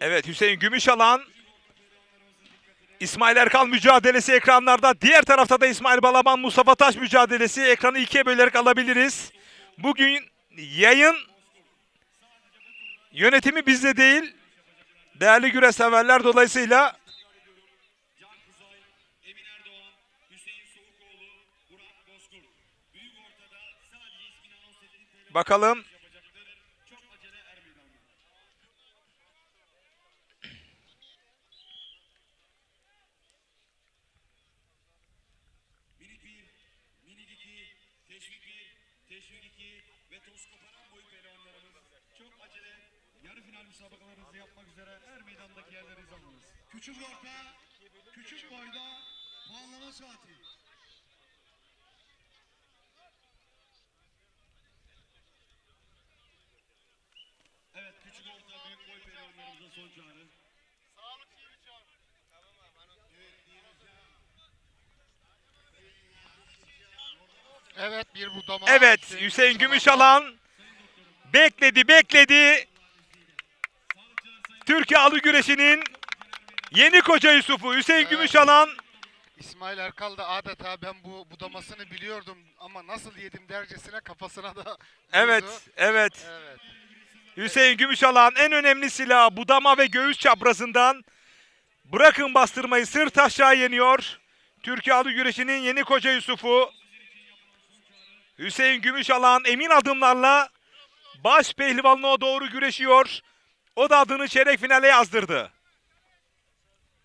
Evet Hüseyin Gümüşalan. İsmail Erkal mücadelesi ekranlarda. Diğer tarafta da İsmail Balaban Mustafa Taş mücadelesi. Ekranı ikiye bölerek alabiliriz. Bugün yayın yönetimi bizde değil. Değerli güreş severler dolayısıyla Can teşvik 1, teşvik 2 ve toz koparan boyu pehlivanlarımız çok acele yarı final müsabakalarınızı yapmak üzere er meydandaki yerlerinizi alınız. Küçük orta, küçük boyda puanlama saati. Evet küçük orta büyük boy pehlivanlarımızın son çağrı. Evet bir budama. Evet Hüseyin Gümüşalan bekledi bekledi. Türkiye Alı Güreşi'nin yeni koca Yusuf'u Hüseyin Gümüşalan İsmail Erkal da adeta ben bu budamasını biliyordum ama nasıl yedim dercesine kafasına da evet vurdu. evet Evet. Hüseyin Gümüşalan en önemli silahı budama ve göğüs çaprazından bırakın bastırmayı sırt aşağı yeniyor. Türkiye Alı Güreşi'nin yeni koca Yusuf'u Hüseyin Gümüşalan emin adımlarla baş pehlivanlığa doğru güreşiyor. O da adını çeyrek finale yazdırdı.